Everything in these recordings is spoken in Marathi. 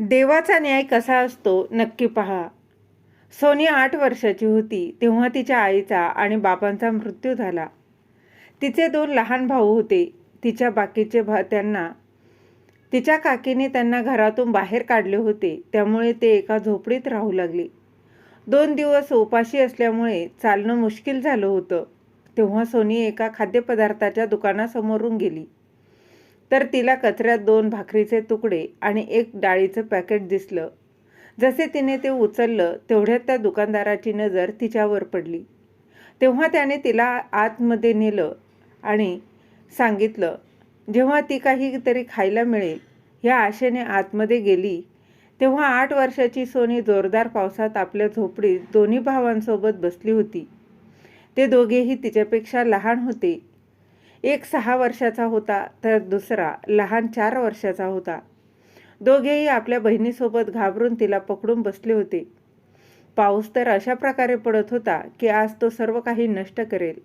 देवाचा न्याय कसा असतो नक्की पहा. सोनी आठ वर्षाची होती तेव्हा तिच्या आईचा आणि बाबांचा मृत्यू झाला. तिचे दोन लहान भाऊ होते तिच्या बाकीचे भा त्यांना तिच्या काकीने त्यांना घरातून बाहेर काढले होते त्यामुळे ते एका झोपडीत राहू लागले. दोन दिवस उपाशी असल्यामुळे चालणं मुश्किल झालं होतं तेव्हा सोनी एका खाद्यपदार्थाच्या दुकानासमोरून गेली. तर तिला कचऱ्यात दोन भाकरीचे तुकडे आणि एक डाळीचं पॅकेट दिसलं. जसे तिने ते उचललं तेवढ्यात त्या दुकानदाराची नजर तिच्यावर पडली. तेव्हा त्याने तिला आतमध्ये नेलं आणि सांगितलं जेव्हा ती काहीतरी खायला मिळेल या आशेने आतमध्ये गेली. तेव्हा आठ वर्षाची सोनी जोरदार पावसात आपल्या झोपडीत दोन्ही भावांसोबत बसली होती. ते दोघेही तिच्यापेक्षा लहान होते. एक सहा वर्षाचा होता तर दुसरा लहान चार वर्षाचा होता. दोघेही आपल्या बहिणीसोबत घाबरून तिला पकडून बसले होते. पाऊस तर अशा प्रकारे पडत होता की आज तो सर्व काही नष्ट करेल.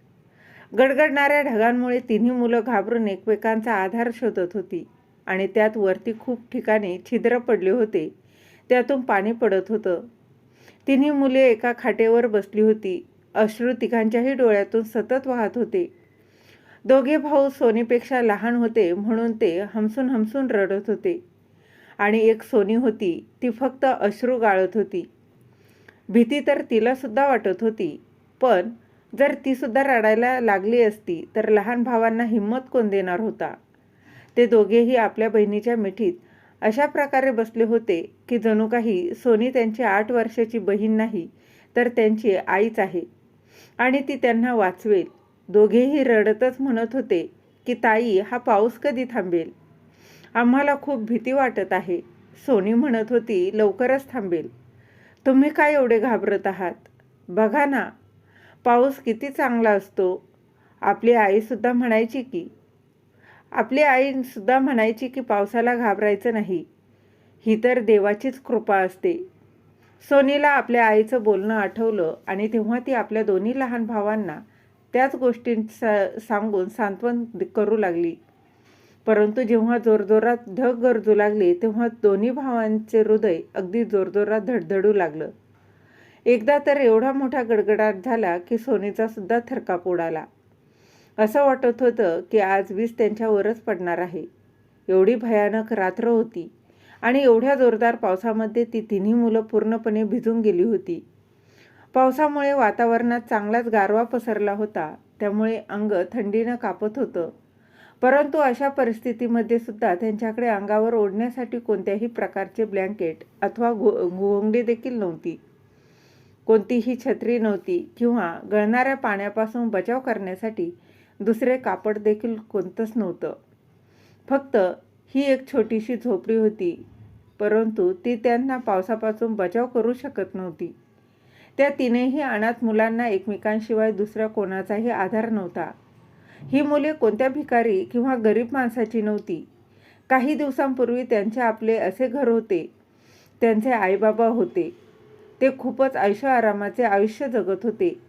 गडगडणाऱ्या ढगांमुळे तिन्ही मुलं घाबरून एकमेकांचा आधार शोधत होती आणि त्यात वरती खूप ठिकाणी छिद्र पडले होते. त्यातून पाणी पडत होतं. तिन्ही मुले एका खाटेवर बसली होती. अश्रू तिघांच्याही डोळ्यातून सतत वाहत होते. दोघे भाऊ सोनीपेक्षा लहान होते म्हणून ते हमसून हमसून रडत होते. आणि एक सोनी होती ती फक्त अश्रू गाळत होती. भीती तर तिलासुद्धा वाटत होती पण जर तीसुद्धा रडायला लागली असती तर लहान भावांना हिंमत कोण देणार होता? ते दोघेही आपल्या बहिणीच्या मिठीत अशा प्रकारे बसले होते की जणू काही सोनी त्यांची आठ वर्षाची बहीण नाही तर त्यांची आईच आहे आणि ती त्यांना वाचवेल. दोघेही रडतच म्हणत होते की ताई हा पाऊस कधी थांबेल? आम्हाला खूप भीती वाटत आहे. सोनी म्हणत होती लवकरच थांबेल. तुम्ही काय एवढे घाबरत आहात? बघा ना पाऊस किती चांगला असतो. आपली आईसुद्धा म्हणायची की आपली आईसुद्धा म्हणायची की पावसाला घाबरायचं नाही. ही तर देवाचीच कृपा असते. सोनीला आपल्या आईचं बोलणं आठवलं आणि तेव्हा ती आपल्या दोन्ही लहान भावांना त्याच गोष्टींचा सांगून सांत्वन करू लागली. परंतु जेव्हा जोरजोरात ढग गरजू लागली तेव्हा दोन्ही भावांचे हृदय अगदी जोरजोरात धडधडू लागलं. एकदा तर एवढा मोठा गडगडाट झाला की सोनीचा सुद्धा थरकाप उडाला. असं वाटत होतं की आज वीज त्यांच्यावरच पडणार आहे. एवढी भयानक रात्र होती आणि एवढ्या जोरदार पावसामध्ये ती तिन्ही मुलं पूर्णपणे भिजून गेली होती. पावसामुळे वातावरणात चांगलाच गारवा पसरला होता. त्यामुळे अंग थंडीनं कापत होतं. परंतु अशा परिस्थितीमध्ये सुद्धा त्यांच्याकडे अंगावर ओढण्यासाठी कोणत्याही प्रकारचे ब्लँकेट अथवा घो घोंगडी देखील नव्हती. कोणतीही छत्री नव्हती किंवा गळणाऱ्या पाण्यापासून बचाव करण्यासाठी दुसरे कापड देखील कोणतंच नव्हतं. फक्त ही एक छोटीशी झोपडी होती परंतु ती त्यांना पावसापासून बचाव करू शकत नव्हती. त्या तिनेही अनाथ मुलांना एकमेकांशिवाय दुसऱ्या कोणाचाही आधार नव्हता. ही मुले कोणत्या भिकारी किंवा गरीब माणसाची नव्हती. काही दिवसांपूर्वी त्यांचे आपले असे घर होते. त्यांचे आईबाबा होते. ते खूपच ऐशो आरामाचे आयुष्य जगत होते.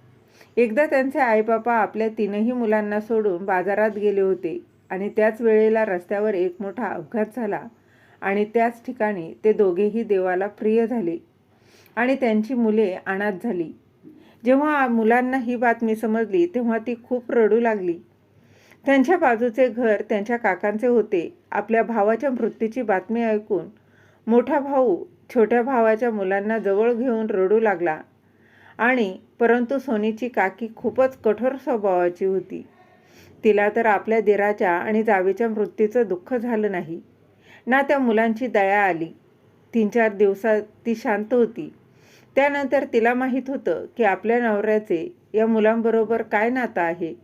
एकदा त्यांचे आईबाबा आपल्या तीनही मुलांना सोडून बाजारात गेले होते आणि त्याच वेळेला रस्त्यावर एक मोठा अपघात झाला आणि त्याच ठिकाणी ते दोघेही देवाला प्रिय झाले. आणि त्यांची मुले अनाथ झाली. जेव्हा मुलांना ही बातमी समजली तेव्हा ती खूप रडू लागली. त्यांच्या बाजूचे घर त्यांच्या काकांचे होते. आपल्या भावाच्या मृत्यूची बातमी ऐकून मोठा भाऊ छोट्या भावाच्या मुलांना जवळ घेऊन रडू लागला. आणि परंतु सोनीची काकी खूपच कठोर स्वभावाची होती. तिला तर आपल्या दिराच्या आणि जावेच्या मृत्यूचं दुःख झालं नाही. ना त्या मुलांची दया आली. तीन चार दिवसात ती शांत होती. त्यानंतर तिला माहीत होतं की आपल्या नवऱ्याचे या मुलांबरोबर काय नातं आहे.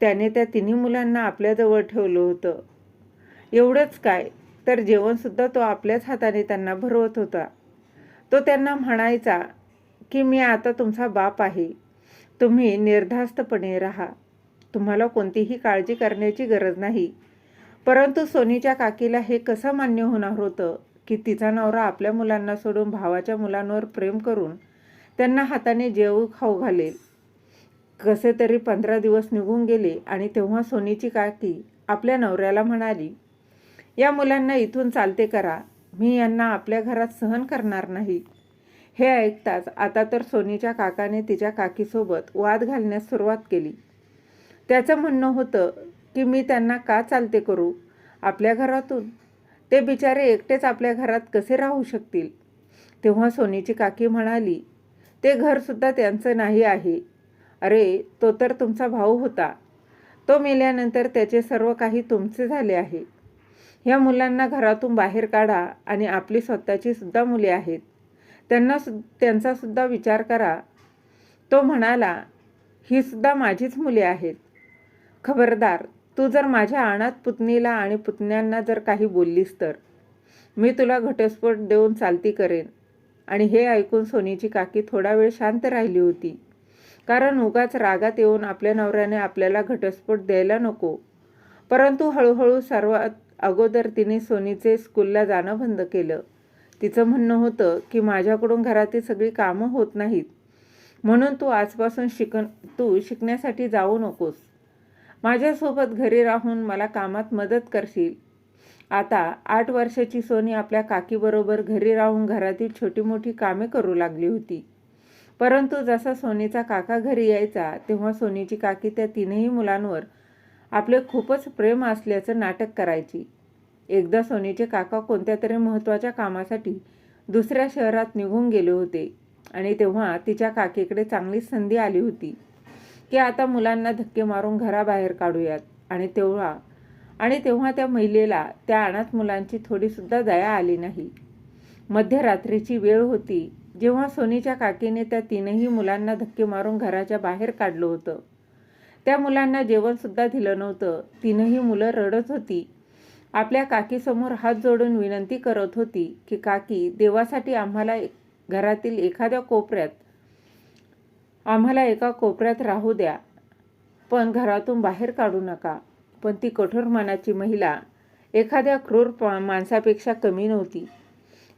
त्याने त्या तिन्ही मुलांना आपल्याजवळ ठेवलं होतं. एवढंच काय तर जेवणसुद्धा तो आपल्याच हाताने त्यांना भरवत होता. तो त्यांना म्हणायचा की मी आता तुमचा बाप आहे. तुम्ही निर्धास्तपणे राहा. तुम्हाला कोणतीही काळजी करण्याची गरज नाही. परंतु सोनीच्या काकीला हे कसं मान्य होणार होतं? की तिचा नवरा आपल्या मुलांना सोडून भावाच्या मुलांवर प्रेम करून त्यांना हाताने जेवू खाऊ घालेल. कसे तरी पंधरा दिवस निघून गेले आणि तेव्हा सोनीची काकी आपल्या नवऱ्याला म्हणाली या मुलांना इथून चालते करा. मी यांना आपल्या घरात सहन करणार नाही. हे ऐकताच आता तर सोनीच्या काकाने तिच्या काकीसोबत वाद घालण्यास सुरुवात केली. त्याचं म्हणणं होतं की मी त्यांना का चालते करू? आपल्या घरातून ते बिचारे एकटेच आपल्या घरात कसे राहू शकतील? तेव्हा सोनीची काकी म्हणाली ते घरसुद्धा त्यांचं नाही आहे. अरे तो तर तुमचा भाऊ होता. तो मेल्यानंतर त्याचे सर्व काही तुमचे झाले आहे. ह्या मुलांना घरातून बाहेर काढा आणि आपली स्वतःची सुद्धा मुले आहेत. त्यांना सु त्यांचासुद्धा विचार करा. तो म्हणाला ही सुद्धा माझीच मुले आहेत. खबरदार तू जर माझ्या अनाथ पुतणीला आणि पुतण्यांना जर काही बोललीस तर मी तुला घटस्फोट देऊन चालती करेन. आणि हे ऐकून सोनीची काकी थोडा वेळ शांत राहिली होती. कारण उगाच रागात येऊन आपल्या नवऱ्याने आपल्याला घटस्फोट द्यायला नको. परंतु हळूहळू सर्वात अगोदर तिने सोनीचे स्कूलला जाणं बंद केलं. तिचं म्हणणं होतं की माझ्याकडून घरातील सगळी कामं होत नाहीत. म्हणून तू आजपासून शिक तू शिकण्यासाठी जाऊ नकोस. माझ्यासोबत घरी राहून मला कामात मदत करशील. आता आठ वर्षाची सोनी आपल्या काकीबरोबर घरी राहून घरातील छोटी मोठी कामे करू लागली होती. परंतु जसा सोनीचा काका घरी यायचा तेव्हा सोनीची काकी त्या तीनही मुलांवर आपले खूपच प्रेम असल्याचं नाटक करायची. एकदा सोनीचे काका कोणत्या तरी महत्त्वाच्या कामासाठी दुसऱ्या शहरात निघून गेले होते आणि तेव्हा तिच्या काकीकडे चांगली संधी आली होती. की आता मुलांना धक्के मारून घराबाहेर काढूयात. आणि तेव्हा आणि तेव्हा त्या महिलेला त्या अनाथ मुलांची थोडीसुद्धा दया आली नाही. मध्यरात्रीची वेळ होती. जेव्हा सोनीच्या काकीने त्या तीनही मुलांना धक्के मारून घराच्या बाहेर काढलं होतं. त्या मुलांना जेवणसुद्धा दिलं नव्हतं. तीनही मुलं रडत होती. आपल्या काकीसमोर हात जोडून विनंती करत होती की काकी देवासाठी आम्हाला घरातील एखाद्या कोपऱ्यात आम्हाला एका कोपऱ्यात राहू द्या. पण घरातून बाहेर काढू नका. पण ती कठोर मनाची महिला एखाद्या क्रूर माणसापेक्षा कमी नव्हती.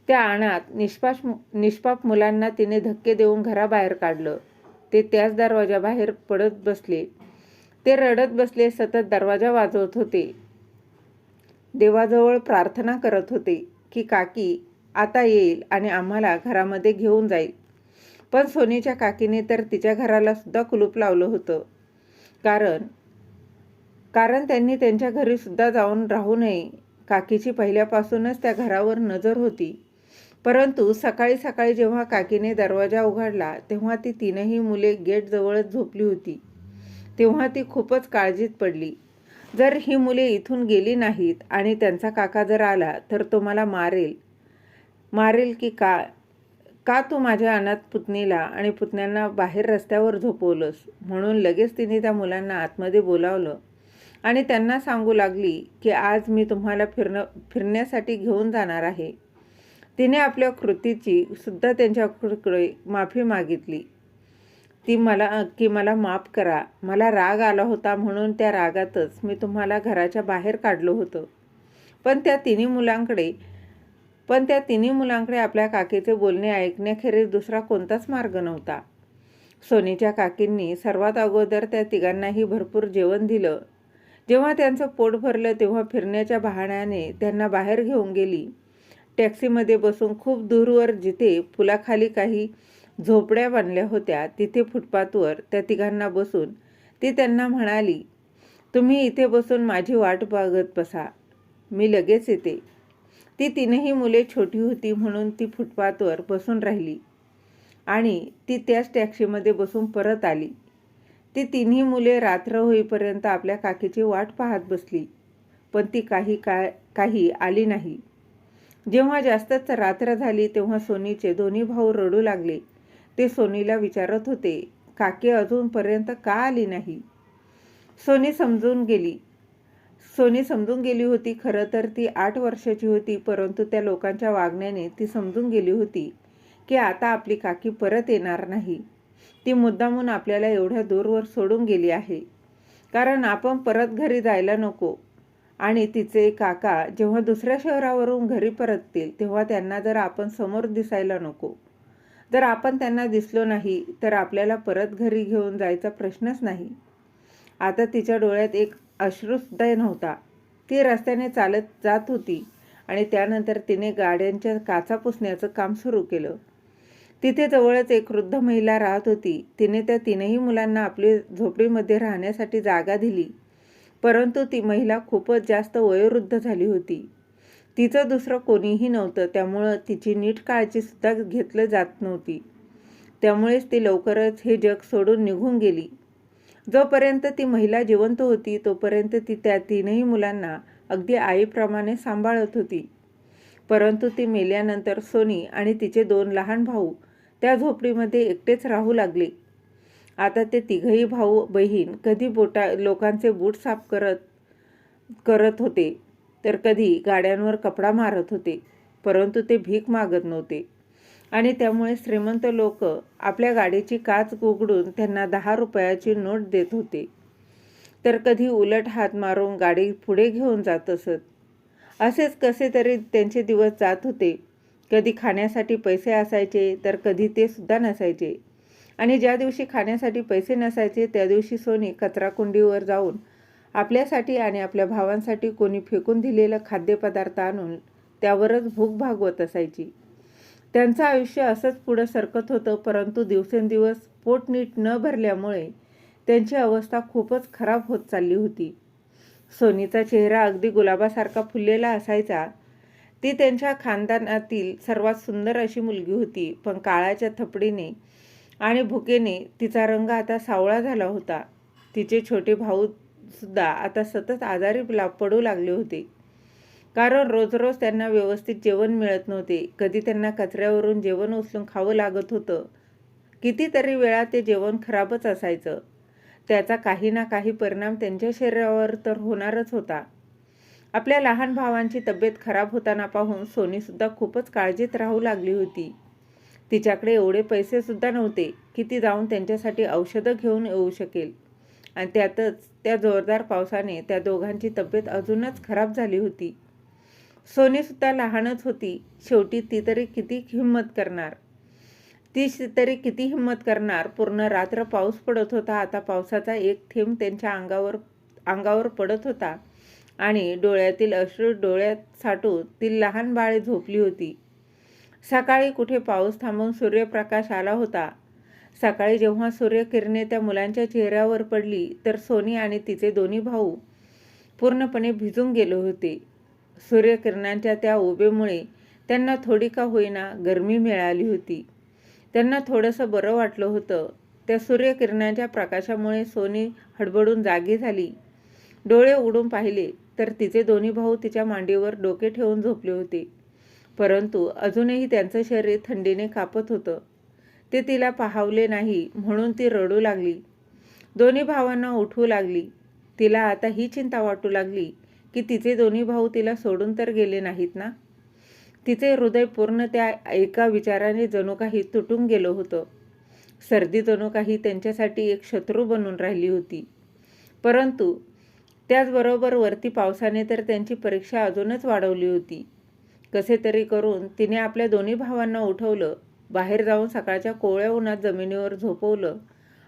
त्या आणात निष्पाप निष्पाप मुलांना तिने धक्के देऊन घराबाहेर काढलं. ते त्याच दरवाजाबाहेर पडत बसले. ते रडत बसले सतत दरवाजा वाजवत होते. देवाजवळ प्रार्थना करत होते की काकी आता येईल आणि आम्हाला घरामध्ये घेऊन जाईल. पण सोनीच्या काकीने तर तिच्या घराला सुद्धा कुलूप लावलं होतं. कारण कारण त्यांनी त्यांच्या घरी सुद्धा जाऊन राहू नये. काकीची पहिल्यापासूनच त्या घरावर नजर होती. परंतु सकाळी सकाळी जेव्हा काकीने दरवाजा उघडला तेव्हा ती तीनही मुले गेटजवळच झोपली होती. तेव्हा ती खूपच काळजीत पडली. जर ही मुले इथून गेली नाहीत आणि त्यांचा काका जर आला तर तो मला मारेल. मारेल की का का तू माझ्या अनाथ पुतणीला आणि पुतण्यांना बाहेर रस्त्यावर झोपवलंस? म्हणून लगेच तिने त्या मुलांना आतमध्ये बोलावलं आणि त्यांना सांगू लागली की आज मी तुम्हाला फिरणं फिरण्यासाठी घेऊन जाणार आहे. तिने आपल्या कृतीची सुद्धा त्यांच्याकडे माफी मागितली. ती मला की मला माफ करा मला राग आला होता म्हणून त्या रागातच मी तुम्हाला घराच्या बाहेर काढलं होतं. पण त्या तिन्ही मुलांकडे पण त्या तिन्ही मुलांकडे आपल्या काकीचे बोलणे ऐकण्याखेरीज दुसरा कोणताच मार्ग नव्हता. सोनीच्या काकींनी सर्वात अगोदर त्या तिघांनाही भरपूर जेवण दिलं. जेव्हा त्यांचं पोट भरलं तेव्हा फिरण्याच्या बहाण्याने त्यांना बाहेर घेऊन गेली. टॅक्सीमध्ये बसून खूप दूरवर जिथे पुलाखाली काही झोपड्या बांधल्या होत्या तिथे फुटपाथवर त्या तिघांना बसून ती त्यांना म्हणाली तुम्ही इथे बसून माझी वाट बघत बसा. मी लगेच येते. ती तीनही मुले छोटी होती म्हणून ती फुटपाथवर बसून राहिली. आणि ती त्याच टॅक्सीमध्ये बसून परत आली. ती तिन्ही मुले रात्र होईपर्यंत आपल्या काकीची वाट पाहत बसली पण ती काही का काही आली नाही. जेव्हा जास्तच रात्र झाली तेव्हा सोनीचे दोन्ही भाऊ रडू लागले. ते सोनीला विचारत होते काकी अजूनपर्यंत का आली नाही? सोनी समजून गेली सोनी समजून गेली होती खरं तर ती आठ वर्षाची होती परंतु त्या लोकांच्या वागण्याने ती समजून गेली होती की आता आपली काकी परत येणार नाही. ती मुद्दामून आपल्याला एवढ्या दूरवर सोडून गेली आहे. कारण आपण परत घरी जायला नको. आणि तिचे काका जेव्हा दुसऱ्या शहरावरून घरी परततील तेव्हा त्यांना जर आपण समोर दिसायला नको. जर आपण त्यांना दिसलो नाही तर आपल्याला परत घरी घेऊन जायचा प्रश्नच नाही. आता तिच्या डोळ्यात एक अश्रूसुद्धा नव्हता. ती रस्त्याने चालत जात होती आणि त्यानंतर तिने गाड्यांच्या काचा पुसण्याचं काम सुरू केलं. तिथे जवळच एक वृद्ध महिला राहत होती. तिने त्या तीनही मुलांना आपली झोपडीमध्ये राहण्यासाठी जागा दिली. परंतु ती महिला खूपच जास्त वयोवृद्ध झाली होती. तिचं दुसरं कोणीही नव्हतं. त्यामुळं तिची नीट काळजीसुद्धा घेतलं जात नव्हती. त्यामुळेच ती लवकरच हे जग सोडून निघून गेली. जोपर्यंत ती महिला जिवंत होती तोपर्यंत ती त्या तीनही मुलांना अगदी आईप्रमाणे सांभाळत होती. परंतु ती मेल्यानंतर सोनी आणि तिचे दोन लहान भाऊ त्या झोपडीमध्ये एकटेच राहू लागले. आता ते तिघही भाऊ बहीण कधी बोटा लोकांचे बूट साफ करत करत होते तर कधी गाड्यांवर कपडा मारत होते परंतु ते भीक मागत नव्हते. आणि त्यामुळे श्रीमंत लोक आपल्या गाडीची काच उघडून त्यांना दहा रुपयाची नोट देत होते. तर कधी उलट हात मारून गाडी पुढे घेऊन जात असत. असेच कसे तरी त्यांचे दिवस जात होते. कधी खाण्यासाठी पैसे असायचे तर कधी ते सुद्धा नसायचे. आणि ज्या दिवशी खाण्यासाठी पैसे नसायचे त्या दिवशी सोनी कचराकुंडीवर जाऊन आपल्यासाठी आणि आपल्या भावांसाठी कोणी फेकून दिलेलं खाद्यपदार्थ आणून त्यावरच भूक भागवत असायची. त्यांचं आयुष्य असंच पुढं सरकत होतं परंतु दिवसेंदिवस पोट नीट न भरल्यामुळे त्यांची अवस्था खूपच खराब होत चालली होती. सोनीचा चेहरा अगदी गुलाबासारखा फुललेला असायचा. ती त्यांच्या खानदानातील सर्वात सुंदर अशी मुलगी होती पण काळाच्या थपडीने आणि भुकेने तिचा रंग आता सावळा झाला होता. तिचे छोटे भाऊ सुद्धा आता सतत आजारी पडू लागले होते. कारण रोज रोज त्यांना व्यवस्थित जेवण मिळत नव्हते. कधी त्यांना कचऱ्यावरून जेवण उचलून खावं लागत होतं. कितीतरी वेळा ते जेवण खराबच असायचं. त्याचा काही ना काही परिणाम त्यांच्या शरीरावर तर होणारच होता. आपल्या लहान भावांची तब्येत खराब होताना पाहून सोनीसुद्धा खूपच काळजीत राहू लागली होती. तिच्याकडे एवढे पैसेसुद्धा नव्हते की ती जाऊन त्यांच्यासाठी औषधं घेऊन येऊ शकेल. आणि त्यातच त्या जोरदार पावसाने त्या दोघांची तब्येत अजूनच खराब झाली होती. सोनीसुद्धा लहानच होती. शेवटी ती तरी किती हिंमत करणार? ती तरी किती हिंमत करणार? पूर्ण रात्र पाऊस पडत होता. आता पावसाचा एक थेंब त्यांच्या अंगावर अंगावर पडत होता. आणि डोळ्यातील अश्रू डोळ्यात साठून ती लहान बाळे झोपली होती. सकाळी कुठे पाऊस थांबून सूर्यप्रकाश आला होता? सकाळी जेव्हा सूर्यकिरणे त्या मुलांच्या चेहऱ्यावर पडली तर सोनी आणि तिचे दोन्ही भाऊ पूर्णपणे भिजून गेले होते. सूर्यकिरणांच्या त्या उभेमुळे त्यांना थोडी का होईना गरमी मिळाली होती. त्यांना थोडंसं बरं वाटलं होतं. त्या सूर्यकिरणांच्या प्रकाशामुळे सोनी हडबडून जागी झाली. डोळे उघडून पाहिले तर तिचे दोन्ही भाऊ तिच्या मांडीवर डोके ठेवून झोपले होते. परंतु अजूनही त्यांचं शरीर थंडीने कापत होतं. ते तिला पाहावले नाही म्हणून ती रडू लागली. दोन्ही भावांना उठवू लागली. तिला आता ही चिंता वाटू लागली की तिचे दोन्ही भाऊ तिला सोडून तर गेले नाहीत ना? तिचे हृदय पूर्ण त्या एका विचाराने जणू काही तुटून गेलं होतं. सर्दी जणू काही त्यांच्यासाठी एक शत्रू बनून राहिली होती. परंतु त्याचबरोबर वरती पावसाने तर त्यांची परीक्षा अजूनच वाढवली होती. कसे तरी करून तिने आपल्या दोन्ही भावांना उठवलं बाहेर जाऊन सकाळच्या कोवळ्या उन्हात जमिनीवर झोपवलं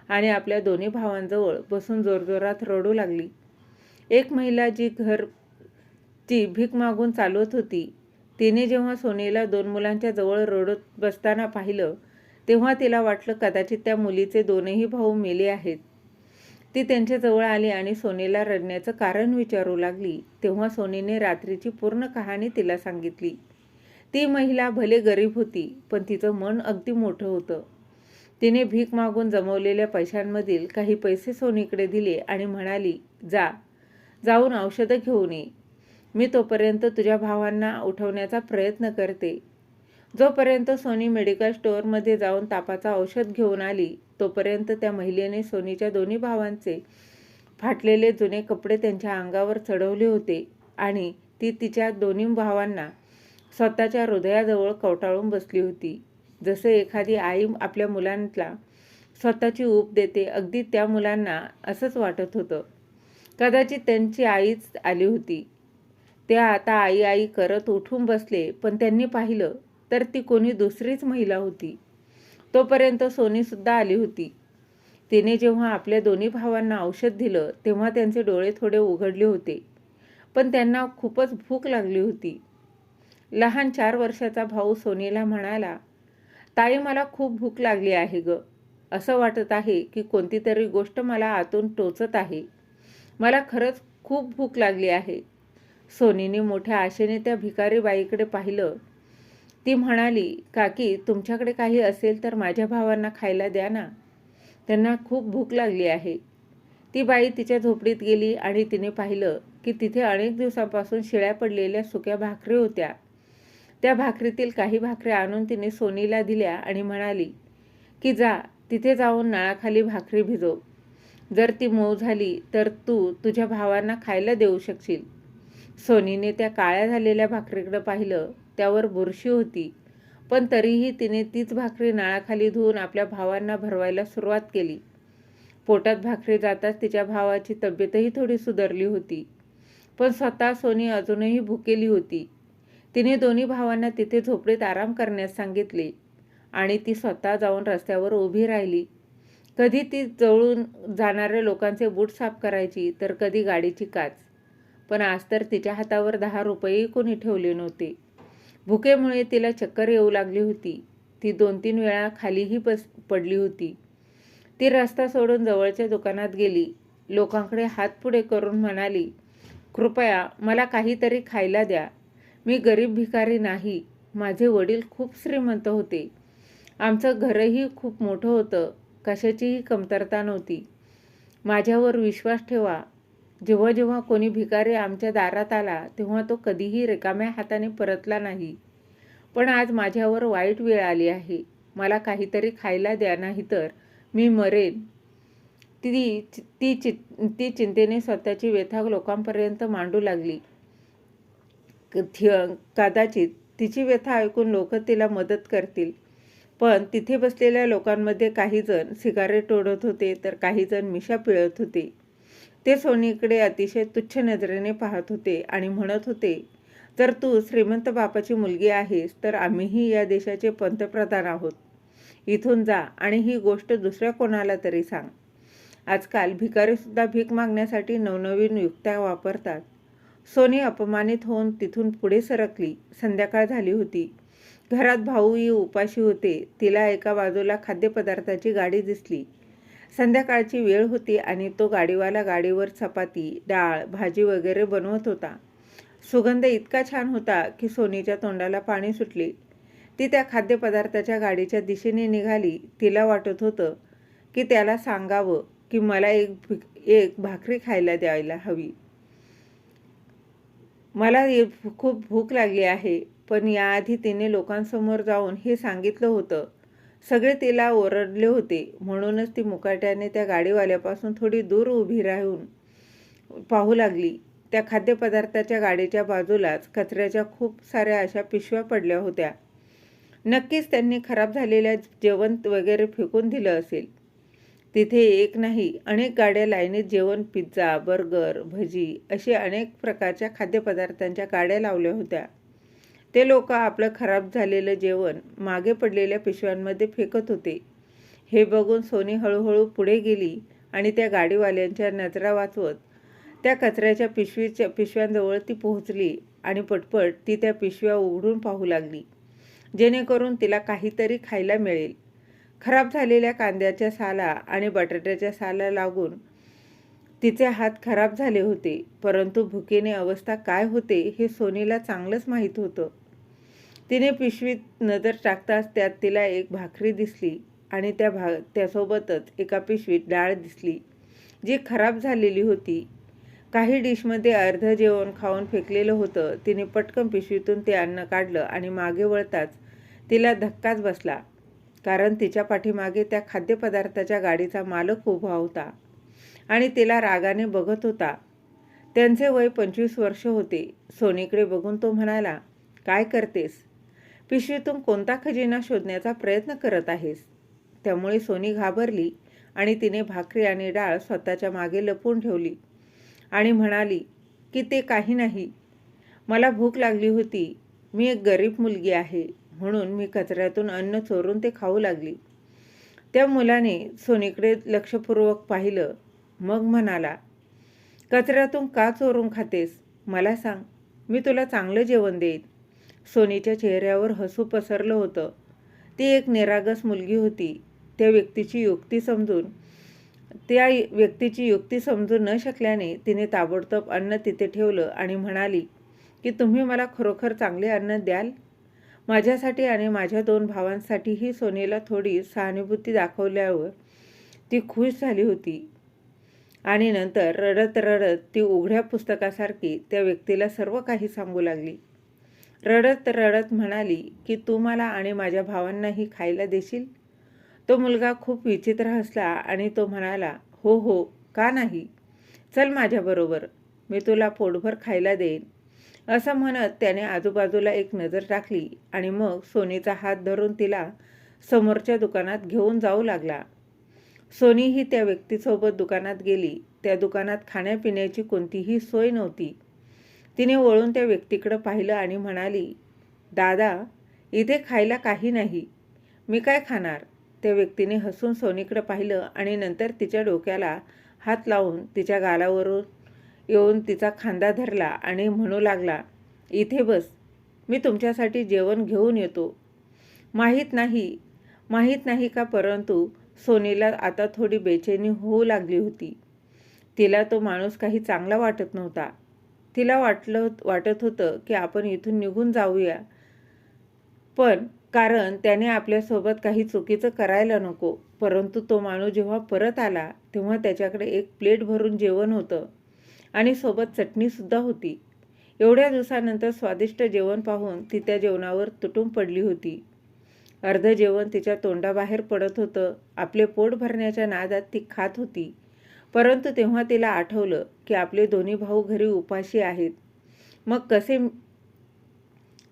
आणि आपल्या दोन्ही भावांजवळ बसून जोरजोरात रडू लागली. एक महिला जी घर ती भीक मागून चालवत होती. तिने जेव्हा सोनीला दोन मुलांच्या जवळ रडत बसताना पाहिलं तेव्हा तिला वाटलं कदाचित त्या मुलीचे दोनही भाऊ मेले आहेत. ती त्यांच्याजवळ आली आणि सोनीला रडण्याचं कारण विचारू लागली तेव्हा सोनीने रात्रीची पूर्ण कहाणी तिला सांगितली. ती महिला भले गरीब होती पण तिचं मन अगदी मोठं होतं. तिने भीक मागून जमवलेल्या पैशांमधील काही पैसे सोनीकडे दिले आणि म्हणाली जा जाऊन औषधं घेऊन ये. मी तोपर्यंत तुझ्या भावांना उठवण्याचा प्रयत्न करते. जोपर्यंत सोनी मेडिकल स्टोअरमध्ये जाऊन तापाचा औषध घेऊन आली तोपर्यंत त्या महिलेने सोनीच्या दोन्ही भावांचे फाटलेले जुने कपडे त्यांच्या अंगावर चढवले होते आणि ती तिच्या दोन्ही भावांना स्वतःच्या हृदयाजवळ कवटाळून बसली होती. जसे एखादी आई आपल्या मुलांना स्वतःची ऊब देते अगदी त्या मुलांना असंच वाटत होतं. कदाचित त्यांची आईच आली होती. ते आता आई आई करत उठून बसले पण त्यांनी पाहिलं तर ती कोणी दुसरीच महिला होती. तोपर्यंत सोनीसुद्धा आली होती. तिने जेव्हा आपल्या दोन्ही भावांना औषध दिलं तेव्हा त्यांचे डोळे थोडे उघडले होते. पण त्यांना खूपच भूक लागली होती. लहान चार वर्षाचा भाऊ सोनीला म्हणाला ताई मला खूप भूक लागली आहे ग. असं वाटत आहे की कोणती तरी गोष्ट मला आतून टोचत आहे. मला खरंच खूप भूक लागली आहे. सोनीने मोठ्या आशेने त्या भिकारी बाईकडे पाहिलं. ती म्हणाली काकी तुमच्याकडे काही असेल तर माझ्या भावांना खायला द्या ना. त्यांना खूप भूक लागली आहे. ती बाई तिच्या झोपडीत गेली आणि तिने पाहिलं की तिथे अनेक दिवसांपासून शिळ्या पडलेल्या सुक्या भाकरी होत्या. त्या भाकरीतील काही भाकऱ्या आणून तिने सोनीला दिल्या आणि म्हणाली की जा तिथे जाऊन नळाखाली भाकरी भिजव. जर ती मऊ झाली तर तू तुझ्या भावांना खायला देऊ शकशील. सोनीने त्या काळ्या झालेल्या भाकरीकडे पाहिलं त्यावर बुरशी होती. पण तरीही तिने तीच भाकरी नाळाखाली धुवून आपल्या भावांना भरवायला सुरुवात केली. पोटात भाकरी जाताच तिच्या भावाची तब्येतही थोडी सुधारली होती. पण स्वतः सोनी अजूनही भुकेली होती. तिने दोन्ही भावांना तिथे झोपडीत आराम करण्यास सांगितले आणि ती स्वतः जाऊन रस्त्यावर उभी राहिली. कधी ती जवळून जाणाऱ्या लोकांचे बूट साफ करायची तर कधी गाडीची काच. पण आज तर तिच्या हातावर दहा रुपयेही कोणी ठेवले नव्हते. भुकेमुळे तिला चक्कर येऊ लागली होती. ती दोन तीन वेळा खालीही बस पडली होती. ती रस्ता सोडून जवळच्या दुकानात गेली. लोकांकडे हात पुढे करून म्हणाली कृपया मला काहीतरी खायला द्या. मी गरीब भिकारी नाही. माझे वडील खूप श्रीमंत होते. आमचं घरही खूप मोठं होतं. कशाचीही कमतरता नव्हती. माझ्यावर विश्वास ठेवा. जेव्हा जेव्हा कोणी भिकारी आमच्या दारात आला तेव्हा तो कधीही रिकाम्या हाताने परतला नाही. पण आज माझ्यावर वाईट वेळ आली आहे. मला काहीतरी खायला द्या नाही तर मी मरेन. ती ती चि ती चिंतेने स्वतःची व्यथा लोकांपर्यंत मांडू लागली. कदाचित तिची व्यथा ऐकून लोक तिला मदत करतील. पण तिथे बसलेल्या लोकांमध्ये काहीजण सिगारेट ओढत होते तर काहीजण मिशा पिळत होते. ते सोनीकडे अतिशय तुच्छ नजरेने पाहत होते आणि म्हणत होते जर तू श्रीमंत बापाची मुलगी आहेस तर आम्हीही या देशाचे पंतप्रधान आहोत. इथून जा आणि ही गोष्ट दुसऱ्या कोणाला तरी सांग. आजकाल भिकारीसुद्धा भीक मागण्यासाठी नवनवीन युक्त्या वापरतात. सोनी अपमानित होऊन तिथून पुढे सरकली. संध्याकाळ झाली होती. घरात भाऊही उपाशी होते. तिला एका बाजूला खाद्यपदार्थाची गाडी दिसली. संध्याकाळची वेळ होती आणि तो गाडीवाला गाडीवर चपाती डाळ भाजी वगैरे बनवत होता. सुगंध इतका छान होता की सोनीच्या तोंडाला पाणी सुटले. ती त्या खाद्यपदार्थाच्या गाडीच्या दिशेने निघाली. तिला वाटत होतं की त्याला सांगावं की मला एक एक भाकरी खायला द्यायला हवी. मला खूप भूक लागली आहे पण याआधी तिने लोकांसमोर जाऊन हे सांगितलं होतं सगळे तिला ओरडले होते. म्हणूनच ती मुकाट्याने त्या गाडीवाल्यापासून थोडी दूर उभी राहून पाहू लागली. त्या खाद्यपदार्थाच्या गाडीच्या बाजूलाच कचऱ्याच्या खूप साऱ्या अशा पिशव्या पडल्या होत्या. नक्कीच त्यांनी खराब झालेल्या जेवण वगैरे फेकून दिलं असेल. तिथे एक नाही अनेक गाड्या लाईनीत जेवण पिझ्झा बर्गर भजी असे अनेक प्रकारच्या खाद्यपदार्थांच्या गाड्या लावल्या होत्या. ते लोक आपलं खराब झालेलं जेवण मागे पडलेल्या पिशव्यांमध्ये फेकत होते. हे बघून सोनी हळूहळू पुढे गेली आणि त्या गाडीवाल्यांच्या नजरा वाचवत त्या कचऱ्याच्या पिशवीच्या पिशव्यांजवळ ती पोहोचली आणि पटपट ती त्या पिशव्या उघडून पाहू लागली. जेणेकरून तिला काहीतरी खायला मिळेल. खराब झालेल्या कांद्याच्या साला आणि बटाट्याच्या साला लागून तिचे हात खराब झाले होते परंतु भुकेने अवस्था काय होते हे सोनीला चांगलंच माहीत होतं. तिने पिशवीत नजर टाकताच त्यात तिला एक भाकरी दिसली आणि त्या भा त्यासोबतच एका पिशवीत डाळ दिसली जी खराब झालेली होती. काही डिशमध्ये अर्ध जेवण खाऊन फेकलेलं होतं. तिने पटकन पिशवीतून ते अन्न काढलं आणि मागे वळताच तिला धक्काच बसला कारण तिच्या पाठीमागे त्या खाद्यपदार्थाच्या गाडीचा मालक उभा होता आणि तिला रागाने बघत होता. त्यांचे वय पंचवीस वर्ष होते. सोनीकडे बघून तो म्हणाला काय करतेस? पिशवीतून कोणता खजिना शोधण्याचा प्रयत्न करत आहेस? त्यामुळे सोनी घाबरली आणि तिने भाकरी आणि डाळ स्वतःच्या मागे लपवून ठेवली आणि म्हणाली की ते काही नाही. मला भूक लागली होती. मी एक गरीब मुलगी आहे. म्हणून मी कचऱ्यातून अन्न चोरून ते खाऊ लागली. त्या मुलाने सोनीकडे लक्षपूर्वक पाहिलं. मग म्हणाला कचऱ्यातून का चोरून खातेस? मला सांग. मी तुला चांगलं जेवण देईन. सोनीच्या चेहऱ्यावर हसू पसरलं होतं. ती एक निरागस मुलगी होती. त्या व्यक्तीची युक्ती समजून त्या व्यक्तीची युक्ती समजू न शकल्याने तिने ताबडतोब अन्न तिथे ठेवलं आणि म्हणाली की तुम्ही मला खरोखर चांगले अन्न द्याल? माझ्यासाठी आणि माझ्या दोन भावांसाठीही सोनीला थोडी सहानुभूती दाखवल्यावर ती खुश झाली होती. आणि नंतर रडत रडत ती उघड्या पुस्तकासारखी त्या व्यक्तीला सर्व काही सांगू लागली. रडत रडत म्हणाली की तू मला आणि माझ्या भावांनाही खायला देशील? तो मुलगा खूप विचित्र हसला आणि तो म्हणाला हो हो का नाही? चल माझ्याबरोबर मी तुला पोटभर खायला देईन. असं म्हणत त्याने आजूबाजूला एक नजर टाकली आणि मग सोनीचा हात धरून तिला समोरच्या दुकानात घेऊन जाऊ लागला. सोनी ही त्या व्यक्तीसोबत दुकानात गेली. त्या दुकानात खाण्यापिण्याची कोणतीही सोय नव्हती. तिने वळून त्या व्यक्तीकडं पाहिलं आणि म्हणाली दादा इथे खायला काही नाही. मी काय खाणार? त्या व्यक्तीने हसून सोनीकडं पाहिलं आणि नंतर तिच्या डोक्याला हात लावून तिच्या गालावरून येऊन तिचा खांदा धरला आणि म्हणू लागला इथे बस. मी तुमच्यासाठी जेवण घेऊन येतो. माहीत नाही. माहीत नाही का परंतु सोनीला आता थोडी बेचैनी होऊ लागली होती. तिला तो माणूस काही चांगला वाटत नव्हता. तिला वाटलं वाटत होतं की आपण इथून निघून जाऊया. पण कारण त्याने आपल्यासोबत काही चुकीचं करायला नको. परंतु तो माणूस जेव्हा परत आला तेव्हा त्याच्याकडे एक प्लेट भरून जेवण होतं आणि सोबत चटणीसुद्धा होती. एवढ्या दिवसानंतर स्वादिष्ट जेवण पाहून ती त्या जेवणावर तुटून पडली होती. अर्ध जेवण तिच्या तोंडाबाहेर पडत होतं. आपले पोट भरण्याच्या नादात ती खात होती. परंतु तेव्हा तिला आठवलं की आपले दोन्ही भाऊ घरी उपाशी आहेत. मग कसे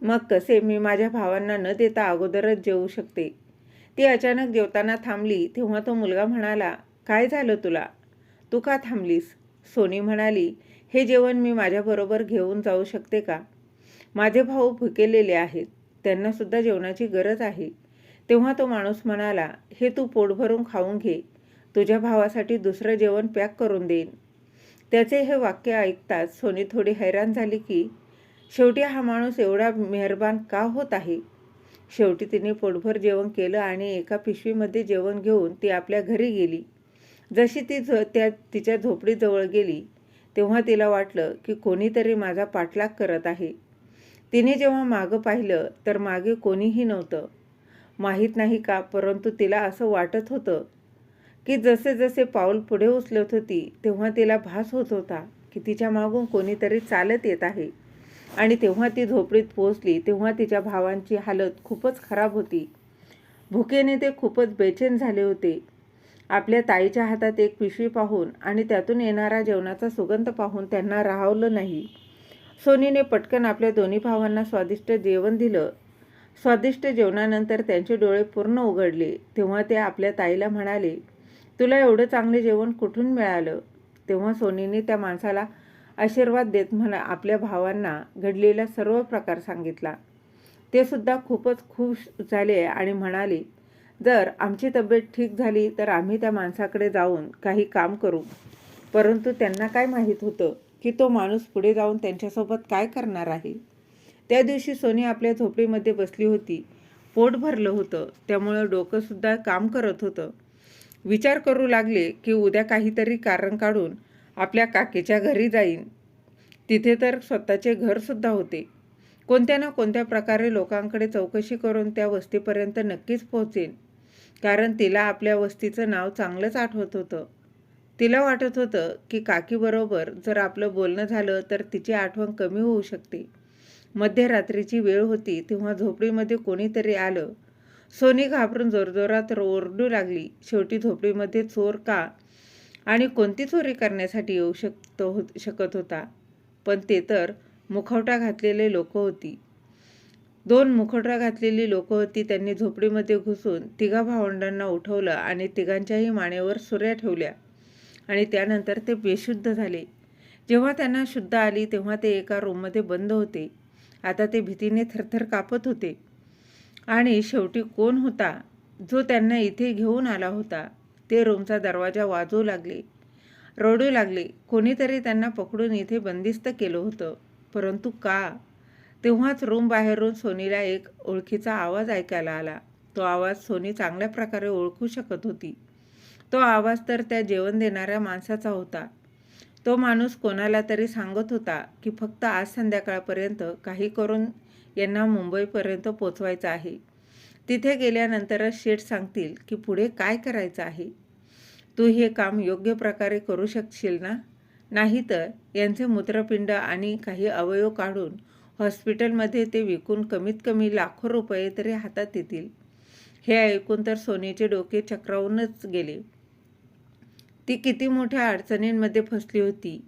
मग कसे मी माझ्या भावांना न देता अगोदरच जेवू शकते? ती अचानक जेवताना थांबली तेव्हा तो मुलगा म्हणाला काय झालं तुला? तू का थांबलीस? सोनी म्हणाली हे जेवण मी माझ्याबरोबर घेऊन जाऊ शकते का? माझे भाऊ भुकेलेले आहेत त्यांनासुद्धा जेवणाची गरज आहे. तेव्हा तो माणूस म्हणाला हे तू पोट भरून खाऊन घे तुझ्या भावासाठी दुसरं जेवण पॅक करून देईन. त्याचे हे वाक्य ऐकताच सोनी थोडी हैराण झाली की शेवटी हा माणूस एवढा मेहरबान का होत आहे? शेवटी तिने पोटभर जेवण केलं आणि एका पिशवीमध्ये जेवण घेऊन ती आपल्या घरी गेली. जशी ती झ त्या तिच्या झोपडीजवळ गेली तेव्हा तिला वाटलं की कोणीतरी माझा पाठलाग करत आहे. तिने जेव्हा मागं पाहिलं तर मागे कोणीही नव्हतं. माहीत नाही का परंतु तिला असं वाटत होतं की जसे जसे पाऊल पुढे उचलत होती तेव्हा तिला भास होत होता की तिच्या मागून कोणीतरी चालत येत आहे. आणि तेव्हा ती झोपडीत पोहोचली तेव्हा तिच्या भावांची हालत खूपच खराब होती. भुकेने ते खूपच बेचैन झाले होते. आपल्या ताईच्या हातात एक पिशवी पाहून आणि त्यातून येणारा जेवणाचा सुगंध पाहून त्यांना राहवलं नाही. सोनीने पटकन आपल्या दोन्ही भावांना स्वादिष्ट जेवण दिलं. स्वादिष्ट जेवणानंतर त्यांचे डोळे पूर्ण उघडले. तेव्हा ते आपल्या ताईला म्हणाले तुला एवढं चांगले जेवण कुठून मिळालं? तेव्हा सोनीने त्या माणसाला आशीर्वाद देत म्हणा आपल्या भावांना घडलेला सर्व प्रकार सांगितला. ते सुद्धा खूपच खुश झाले आणि म्हणाले जर आमची तब्येत ठीक झाली तर आम्ही त्या माणसाकडे जाऊन काही काम करू. परंतु त्यांना काय माहीत होतं की तो माणूस पुढे जाऊन त्यांच्यासोबत काय करणार आहे? त्या दिवशी सोनी आपल्या झोपडीमध्ये बसली होती. पोट भरलं होतं. त्यामुळं डोकंसुद्धा काम करत होतं. विचार करू लागले की उद्या काहीतरी कारण काढून आपल्या काकीच्या घरी जाईन. तिथे तर स्वतःचे घरसुद्धा होते. कोणत्या ना कोणत्या प्रकारे लोकांकडे चौकशी करून त्या वस्तीपर्यंत नक्कीच पोहोचेन. कारण तिला आपल्या वस्तीचं नाव चांगलंच आठवत होतं. तिला वाटत होतं की काकीबरोबर जर आपलं बोलणं झालं तर तिची आठवण कमी होऊ शकते. मध्यरात्रीची वेळ होती तेव्हा झोपडीमध्ये कोणीतरी आलं. सोनी घाबरून जोरजोरात ओरडू लागली. शेवटी झोपडीमध्ये चोर का आणि कोणती चोरी करण्यासाठी येऊ शकतो हो शकत होता? पण ते तर मुखवटा घातलेले लोक होती. दोन मुखवटा घातलेली लोक होती. त्यांनी झोपडीमध्ये घुसून तिघा भावंडांना उठवलं आणि तिघांच्याही मानेवर सुऱ्या ठेवल्या आणि त्यानंतर ते बेशुद्ध झाले. जेव्हा त्यांना शुद्ध आली तेव्हा ते एका रूममध्ये बंद होते. आता ते भीतीने थरथर कापत होते. आणि शेवटी कोण होता? जो त्यांना इथे घेऊन आला होता. ते रूमचा दरवाजा वाजवू लागले. रडू लागले. कोणीतरी त्यांना पकडून इथे बंदिस्त केलं होतं. परंतु का? तेव्हाच रूम बाहेरून सोनीला एक ओळखीचा आवाज ऐकायला आला. तो आवाज सोनी चांगल्या प्रकारे ओळखू शकत होती. तो आवाज तर त्या जेवण देणाऱ्या माणसाचा होता. तो माणूस कोणाला तरी सांगत होता की फक्त आज संध्याकाळपर्यंत काही करून यांना मुंबईपर्यंत पोचवायचं आहे. तिथे गेल्यानंतरच शेठ सांगतील की पुढे काय करायचं आहे. तू हे काम योग्य प्रकारे करू शकशील ना? नाहीतर यांचे मूत्रपिंड आणि काही अवयव काढून हॉस्पिटलमध्ये ते विकून कमीत कमी लाखो रुपये तरी हातात येतील. हे ऐकून तर सोनीचे डोके चक्रावूनच गेले. ती किती मोठ्या अडचणींमध्ये फसली होती.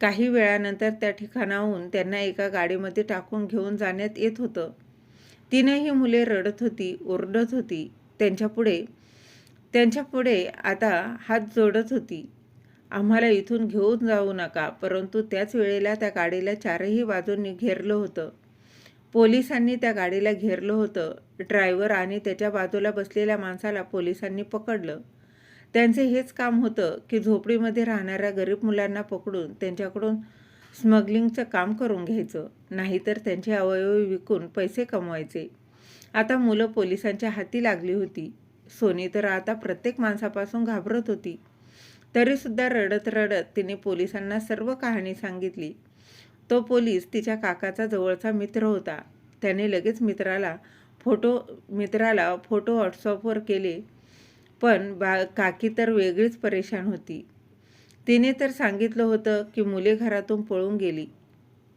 काही वेळानंतर त्या ठिकाणाहून त्यांना एका गाडीमध्ये टाकून घेऊन जाण्यात येत होतं. तीनही मुले रडत होती ओरडत होती. त्यांच्यापुढे त्यांच्यापुढे आता हात जोडत होती. आम्हाला इथून घेऊन जाऊ नका. परंतु त्याच वेळेला त्या गाडीला चारही बाजूंनी घेरलं होतं. पोलिसांनी त्या गाडीला घेरलं होतं. ड्रायव्हर आणि त्याच्या बाजूला बसलेल्या माणसाला पोलिसांनी पकडलं. त्यांचे हेच काम होतं की झोपडीमध्ये राहणाऱ्या गरीब मुलांना पकडून त्यांच्याकडून स्मगलिंगचं काम करून घ्यायचं नाहीतर त्यांचे अवयव विकून पैसे कमवायचे. आता मुलं पोलिसांच्या हाती लागली होती. सोनी तर आता प्रत्येक माणसापासून घाबरत होती. तरीसुद्धा रडत रडत तिने पोलिसांना सर्व कहाणी सांगितली. तो पोलीस तिच्या काकाचा जवळचा मित्र होता. त्याने लगेच मित्राला फोटो मित्राला फोटो व्हॉट्सअपवर केले. पण बा काकी तर वेगळीच परेशान होती. तिने तर सांगितलं होतं की मुले घरातून पळून गेली.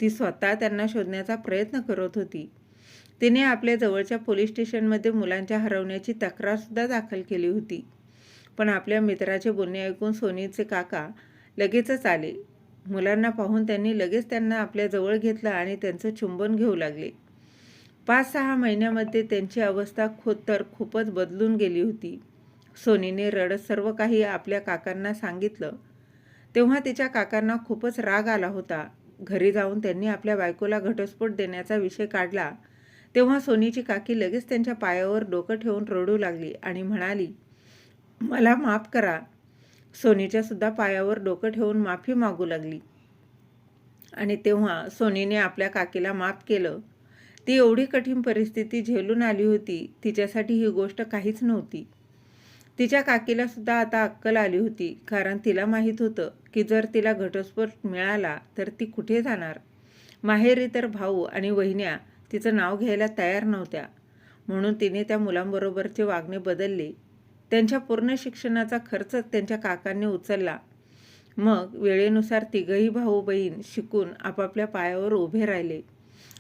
ती स्वतः त्यांना शोधण्याचा प्रयत्न करत होती. तिने आपल्या जवळच्या पोलीस स्टेशनमध्ये मुलांच्या हरवण्याची तक्रारसुद्धा दाखल केली होती. पण आपल्या मित्राचे बोलणे ऐकून सोनीचे काका लगेचच आले. मुलांना पाहून त्यांनी लगेच त्यांना आपल्या जवळ घेतलं आणि त्यांचं चुंबन घेऊ लागले. पाच सहा महिन्यामध्ये त्यांची अवस्था खोत तर खूपच बदलून गेली होती. सोनीने रडत सर्व काही आपल्या काकांना सांगितलं. तेव्हा तिच्या काकांना खूपच राग आला होता. घरी जाऊन त्यांनी आपल्या बायकोला घटस्फोट देण्याचा विषय काढला. तेव्हा सोनीची काकी लगेच त्यांच्या पायावर डोकं ठेवून रडू लागली आणि म्हणाली मला माफ करा. सोनीच्या सुद्धा पायावर डोकं ठेवून माफी मागू लागली. आणि तेव्हा सोनीने आपल्या काकीला माफ केलं. ती एवढी कठीण परिस्थिती झेलून आली होती. तिच्यासाठी ही गोष्ट काहीच नव्हती. तिच्या काकीला सुद्धा आता अक्कल आली होती कारण तिला माहीत होतं की जर तिला घटस्फोट मिळाला तर ती कुठे जाणार? माहेरी तर भाऊ आणि वहिन्या तिचं नाव घ्यायला तयार नव्हत्या. म्हणून तिने त्या मुलांबरोबरचे वागणे बदलले. त्यांच्या पूर्ण शिक्षणाचा खर्च त्यांच्या काकांनी उचलला. मग वेळेनुसार तिघही भाऊ बहीण शिकून आपापल्या पायावर उभे राहिले.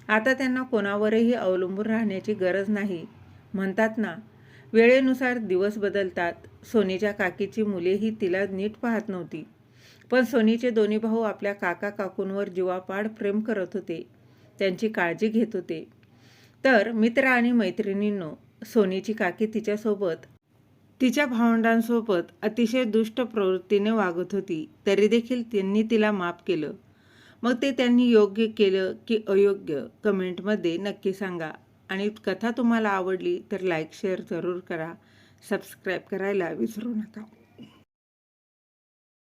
आता त्यांना कोणावरही अवलंबून राहण्याची गरज नाही. म्हणतात ना वेळेनुसार दिवस बदलतात. सोनीच्या काकीची मुलेही तिला नीट पाहत नव्हती. पण सोनीचे दोन्ही भाऊ आपल्या काका काकूंवर जीवापाड प्रेम करत होते. त्यांची काळजी घेत होते. तर मित्र आणि मैत्रिणींनो सोनीची काकी तिच्यासोबत तिच्या भावंडांसोबत अतिशय दुष्ट प्रवृत्तीने वागत होती. तरी देखील त्यांनी तिला माफ केलं. मग ते त्यांनी योग्य केलं की अयोग्य? कमेंटमध्ये नक्की सांगा. आणि कथा तुम्हाला आवडली तर लाईक शेअर जरूर करा. सबस्क्राईब करायला विसरू नका.